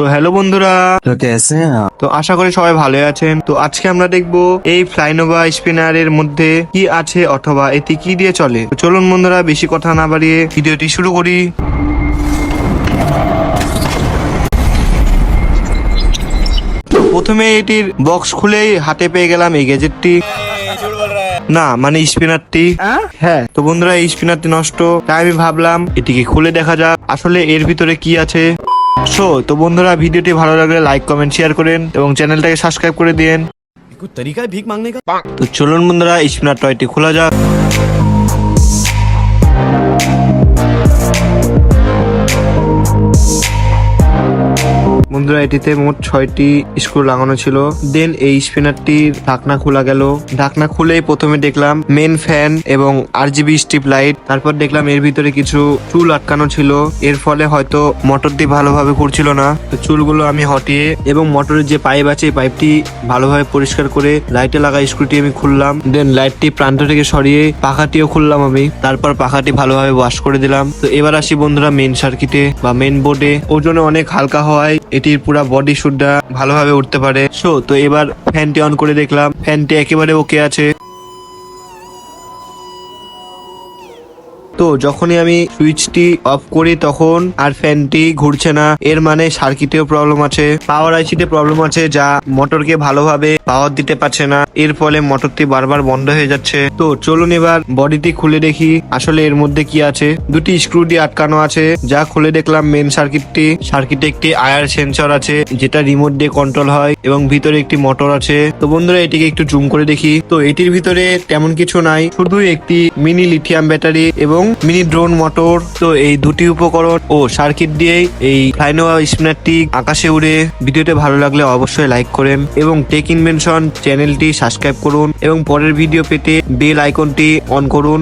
তো হ্যালো বন্ধুরা। তো কেসে? তো আশা করি সবাই ভালো আছেন। তো আজকে আমরা দেখব এই ফ্লাইনোভা স্পিনারের মধ্যে কি আছে অথবা এতে কি দিয়ে চলে। চলুন বন্ধুরা বেশি কথা না বাড়িয়ে ভিডিওটি শুরু করি। প্রথমে এটির বক্স খুলেই হাতে পেয়ে গেলাম এই গ্যাজেটটি না মানে স্পিনারটি। হ্যাঁ? হ্যাঁ তো বন্ধুরা এই স্পিনারটি নষ্ট। তাই আমি ভাবলাম এটিকে খুলে দেখা যাক। আসলে এর ভিতরে কি আছে? সো তো বন্ধুরা ভিডিওটি ভালো লাগলে লাইক কমেন্ট শেয়ার করেন এবং চ্যানেলটাকে সাবস্ক্রাইব করে দিন তরিকায় তো চলুন বন্ধুরা স্পিনার টয়টি খোলা যাক। বন্ধুরা এটিতে মোট ছয়টি স্ক্রু লাগানো ছিল। দেন এই স্পিনারটির ঢাকনা খোলা গেল। ঢাকনা খুলেই প্রথমে দেখলাম মেন ফ্যান এবং আর জিবি স্ট্রিপ লাইট তারপর দেখলাম এর ভিতরে কিছু চুল আটকানো ছিল। এর ফলে হয়তো মোটরটি ভালোভাবে ঘুরছিল না। তো চুলগুলো আমি হটিয়ে এবং মোটরের যে পাইপ আছে পাইপটি ভালোভাবে পরিষ্কার করে লাইটে লাগা স্ক্রুটি আমি খুললাম। দেন লাইটটি প্রান্ত থেকে সরিয়ে পাখাটিও খুললাম আমি। তারপর পাখাটি ভালোভাবে ওয়াশ করে দিলাম। তো এবার আসি বন্ধুরা মেন সার্কিটে বা মেন বোর্ডে ওজনে অনেক হালকা হওয়ায় এটির পুরো বডি শুটটা ভালোভাবে উঠতে পারে। সো তো এবার ফ্যানটি অন করে দেখলাম। ফ্যানটি একেবারে ওকে আছে। তো যখনই আমি সুইচটি অফ করি তখন আর ফ্যানটি ঘুরছে না। এর মানে সার্কিটেও প্রবলেম আছে পাওয়ার আইসিতে প্রবলেম আছে যা মোটরকে ভালোভাবে পাওয়ার দিতে পারছে না। এর ফলে মোটরটি বারবার বন্ধ হয়ে যাচ্ছে। তো চলুন এবার বডিটি খুলে দেখি, আসলে এর মধ্যে কি আছে? দুটি স্ক্রু দিয়ে আটকানো আছে, যা খুলে দেখলাম মেন সার্কিটটি সার্কিটে একটি আয়ার সেন্সর আছে, যেটা রিমোট দিয়ে কন্ট্রোল হয় এবং ভিতরে একটি মোটর আছে। তো বন্ধুরা, এটিকে একটু জুম করে দেখি। তো এটির ভিতরে তেমন কিছু নাই, শুধু একটি মিনি লিথিয়াম ব্যাটারি এবং মিনি ড্রোন মোটর, তো এই দুটি উপকরণ ও সার্কিট দিয়ে এই ফ্লাইনোভা স্পিনারটি আকাশে উড়ে ভিডিওটি ভালো লাগলে অবশ্যই লাইক করেন এবং টেক ইনভেনশন চ্যানেলটি সাবস্ক্রাইব করুন এবং পরের ভিডিও পেতে বেল আইকনটি অন করুন।